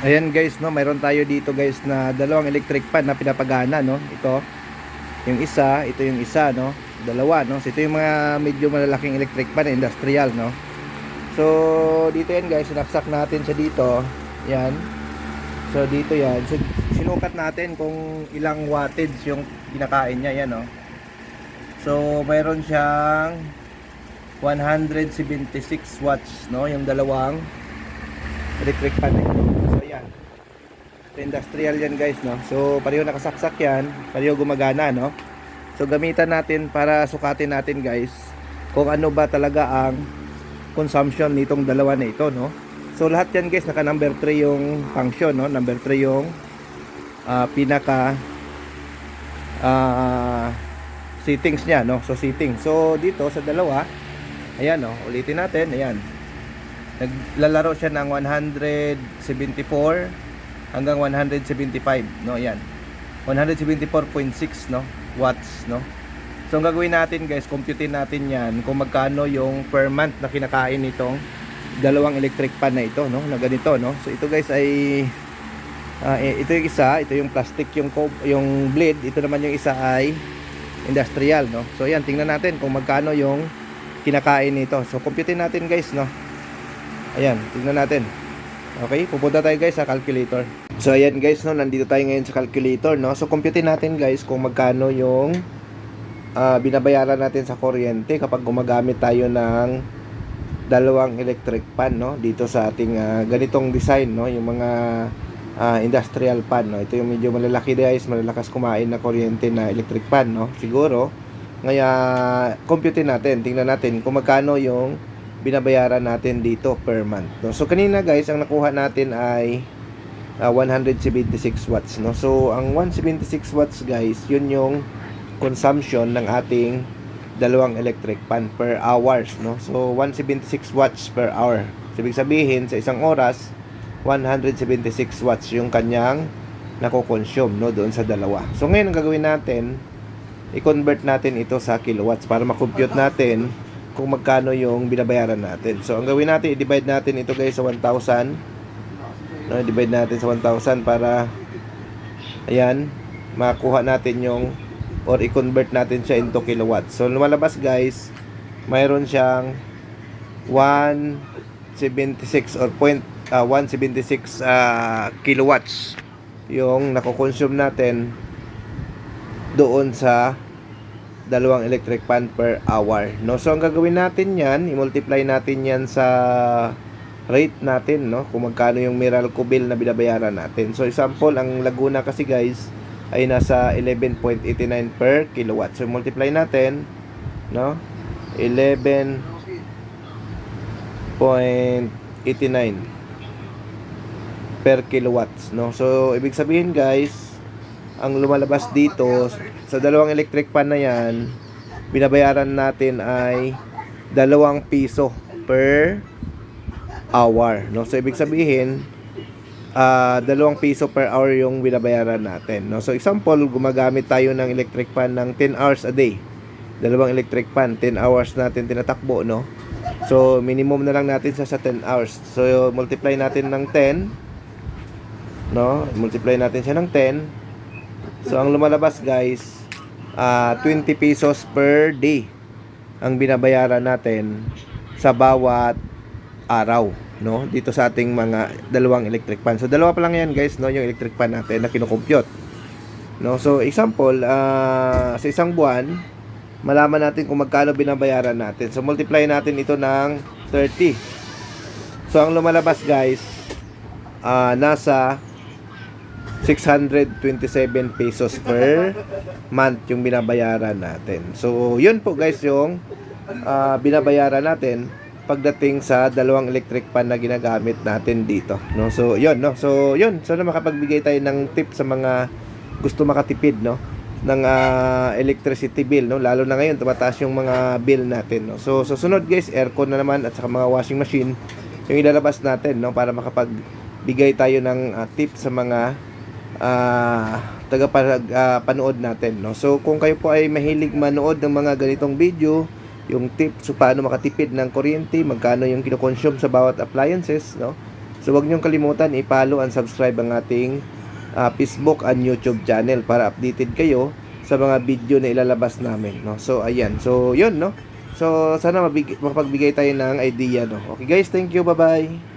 Ayan guys, no, mayroon tayo dito guys na dalawang electric fan na pinapagana, no. Ito, yung isa, ito yung isa, no. Dalawa, no. So, ito yung mga medyo malalaking electric fan, industrial, no. So, dito yan guys, sinaksak natin siya dito. Yan. So, dito yan. So, sinukat natin kung ilang wattage yung kinakain niya, yan, no. So, mayroon siyang 176 watts, no, yung dalawang electric ito. So yan. Industrial yan guys, no. So pareho nakasaksak yan, pareho gumagana, no. So gamitan natin para sukatin natin guys kung ano ba talaga ang consumption nitong dalawa na ito, no. So lahat yan guys naka number 3 yung function, no. Number 3 yung ah, pinaka ah, settings niya, no. So setting. So dito sa dalawa, ayan, no. Ulitin natin, ayan naglalaro siya ng 174 hanggang 175 no yan. 174.6 no watts no. So ang gagawin natin guys computein natin yan kung magkano yung per month na kinakain nitong dalawang electric pan na ito no na ganito no. So ito guys ay eh, ito yung isa ito yung plastic yung yung blade ito naman yung isa ay industrial no. So yan tingnan natin kung magkano yung kinakain nito. So computein natin guys no Ayan, tingnan natin. Okay, pupunta tayo guys sa calculator. So ayan guys, no, nandito tayo ngayon sa calculator, no. So computein natin guys kung magkano yung ah, binabayaran natin sa kuryente kapag gumagamit tayo ng dalawang electric pan, no, dito sa ating ah, ganitong design, no, yung mga ah, industrial pan, no. Ito yung medyo malalaki guys, malalakas kumain na kuryente na electric pan, no. Siguro, ngaya computein natin, tingnan natin kung magkano yung binabayaran natin dito per month. No? So kanina guys, ang nakuha natin ay ah, 176 watts. No? So ang 176 watts guys, yun yung consumption ng ating dalawang electric pan per hours. No? So 176 watts per hour. So, ibig sabihin, sa isang oras, 176 watts yung kanyang nako-consume no, doon sa dalawa. So ngayon ang gagawin natin, i-convert natin ito sa kilowatts para makompute natin kung magkano yung binabayaran natin. So, ang gawin natin, i-divide natin ito guys sa 1,000. No, divide natin sa 1,000 para ayan, makuha natin yung or i-convert natin siya into kilowatts. So, lumalabas guys, mayroon siyang 176 or point ah, 176 ah, kilowatts yung nako-consume natin doon sa dalawang electric pan per hour. No? So, ang gagawin natin yan, i-multiply natin yan sa rate natin, no? Kung magkano yung Meralco bill na binabayaran natin. So, example, ang Laguna kasi guys, ay nasa 11.89 per kilowatt. So, multiply natin, no? 11.89 per kilowatts, no? So, ibig sabihin guys, ang lumalabas dito sa dalawang electric pan na yan, binabayaran natin ay dalawang piso per hour. No? So, ibig sabihin, ah dalawang piso per hour yung binabayaran natin. No? So, example, gumagamit tayo ng electric pan ng 10 hours a day. Dalawang electric pan, 10 hours natin tinatakbo, no? So, minimum na lang natin sa, sa 10 hours. So, multiply natin ng 10, no? Multiply natin siya ng 10. So, ang lumalabas, guys, ah 20 pesos per day ang binabayaran natin sa bawat araw, no? Dito sa ating mga dalawang electric pan. So, dalawa pa lang yan, guys, no? Yung electric pan natin na kinukompute. No? So, example, ah, sa isang buwan, malaman natin kung magkano binabayaran natin. So, multiply natin ito ng 30. So, ang lumalabas, guys, ah, nasa 627 pesos per month yung binabayaran natin. So, yun po guys yung ah, binabayaran natin pagdating sa dalawang electric pan na ginagamit natin dito. No? So, yun. No? So, yun. Sana makapagbigay tayo ng tip sa mga gusto makatipid no? ng ah, electricity bill. No? Lalo na ngayon, tumataas yung mga bill natin. No? So, susunod guys, aircon na naman at saka mga washing machine yung ilalabas natin no? para makapagbigay tayo ng ah, tip sa mga ah tagapanood natin no. So kung kayo po ay mahilig manood ng mga ganitong video, yung tips so paano makatipid ng kuryente, magkano yung kinokonsume sa bawat appliances no. So wag niyong kalimutan i-follow and subscribe ang ating ah, Facebook and YouTube channel para updated kayo sa mga video na ilalabas namin, no? So ayan. So 'yun, no? So sana mapagbigay tayo ng idea, no? Okay guys, thank you. Bye-bye.